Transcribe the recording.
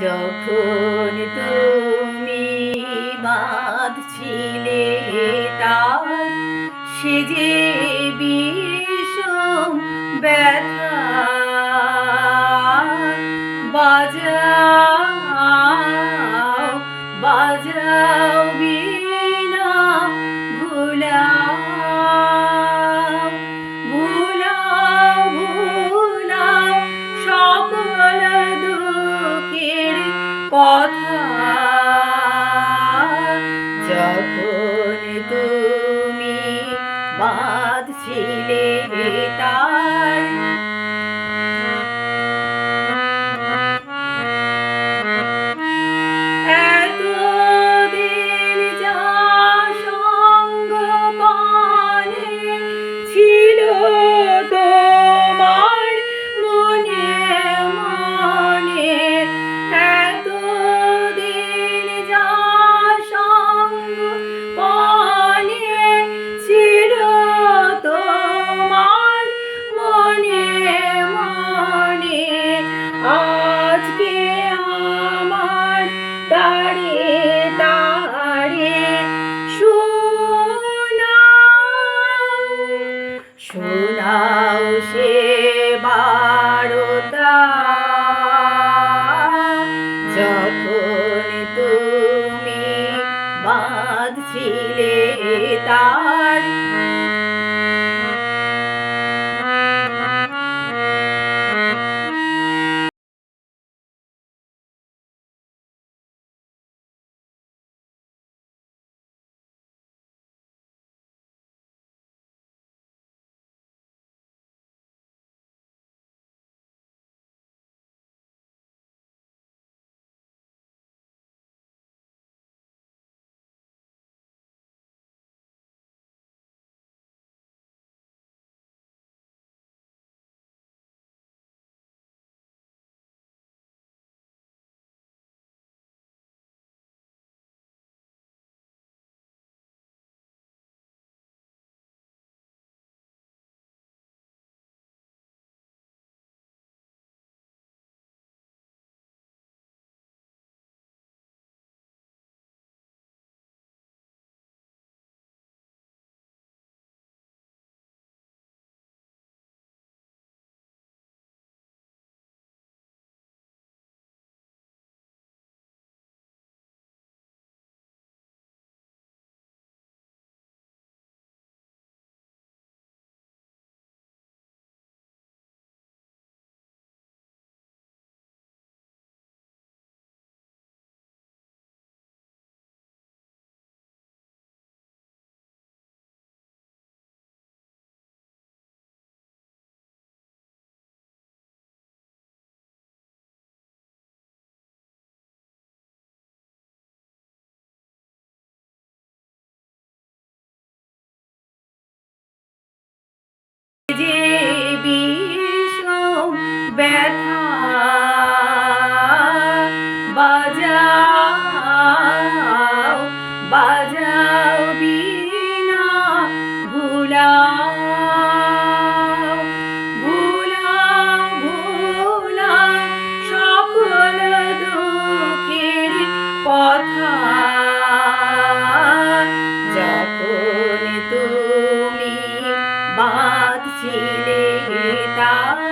যখন তুমি বাঁধছিলে তা সে যে ছিলে যখন তুমি বাঁধছিলে তা যে বিষম ব্যথা বাজাও বাজাও বিনা ভুলাও ভুলাও ভুলাও সকল দুঃখের কথা। 吉利的